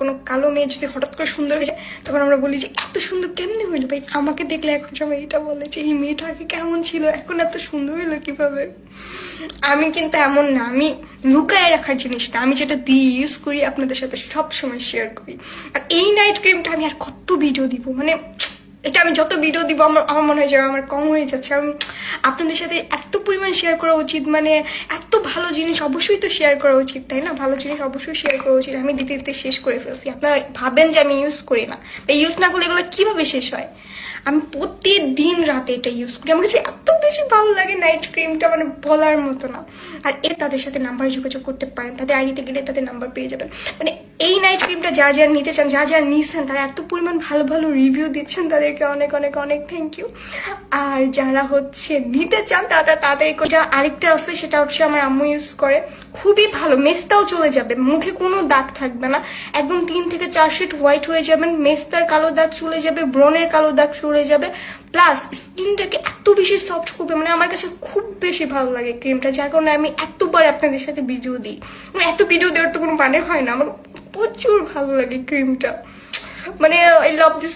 কোনো কালো মেয়ে যদি হঠাৎ করে সুন্দর হয়ে যায়, তখন আমরা বলি যে, এত সুন্দর কেমনি হইল ভাই? আমাকে দেখলে এখন সবাই এটা বলে যে, এই মেয়েটা আগে কেমন ছিল? এখন এত সুন্দর হইল কীভাবে? আমি কিন্তু এমন না, আমি লুকায় রাখার জিনিস না। আমি যেটা দিই ইউজ করি, আপনাদের সাথে সব সময় শেয়ার করি। আর এই নাইট ক্রিমটা আমি আর কত ভিডিও দিব? মানে এটা আমি যত ভিডিও দিব, আমার আমার মনে হয় যে আমার কম হয়ে যাচ্ছে। আমি আপনাদের সাথে এত পরিমাণ শেয়ার করা উচিত মানে এত ভালো জিনিস অবশ্যই তো শেয়ার করা উচিত, তাই না? ভালো জিনিস অবশ্যই শেয়ার করা উচিত। আমি দিতে দিতে শেষ করে ফেলছি। আপনারা ভাবেন যে আমি ইউজ করি না। ইউজ না করলে এগুলো কীভাবে শেষ হয়? আমি প্রতিদিন রাতে এটা ইউজ করি। আমার কাছে এত বেশি ভালো লাগে নাইট ক্রিমটা মানে বলার মতো না। আর এ তাদের সাথে নাম্বার যোগাযোগ করতে পারেন, তাদের আইডিতে গেলে তাদের নাম্বার পেয়ে যাবেন। মানে এই নাইট ক্রিমটা যা যা নিতে চান, যা যা নিয়েছেন তারা এত পরিমাণ ভালো ভালো রিভিউ দিচ্ছেন, তাদেরকে অনেক অনেক অনেক থ্যাংক ইউ আর যারা হচ্ছে নিতে চান, তারা তাদের যা আরেকটা আছে, সেটা হচ্ছে আমার আম্মু ইউজ করে। খুবই ভালো মেস্তাও চলে যাবে। মুখে কোনো দাগ থাকবে না। একদম তিন থেকে চার শেড হোয়াইট হয়ে যাবেন মেস্তার কালো দাগ চলে যাবে ব্রনের কালো দাগ চলে যাবে। প্লাস স্কিনটাকে এত বেশি সফট করবে মানে আমার কাছে খুব বেশি ভালো লাগে ক্রিমটা যার কারণে আমি এতবার আপনাদের সাথে ভিডিও দিই। মানে এত ভিডিও দেওয়ার তো কোনো মানে হয় না, আমার প্রচুর ভালো লাগে ক্রিমটা মানে আই লাভ দিস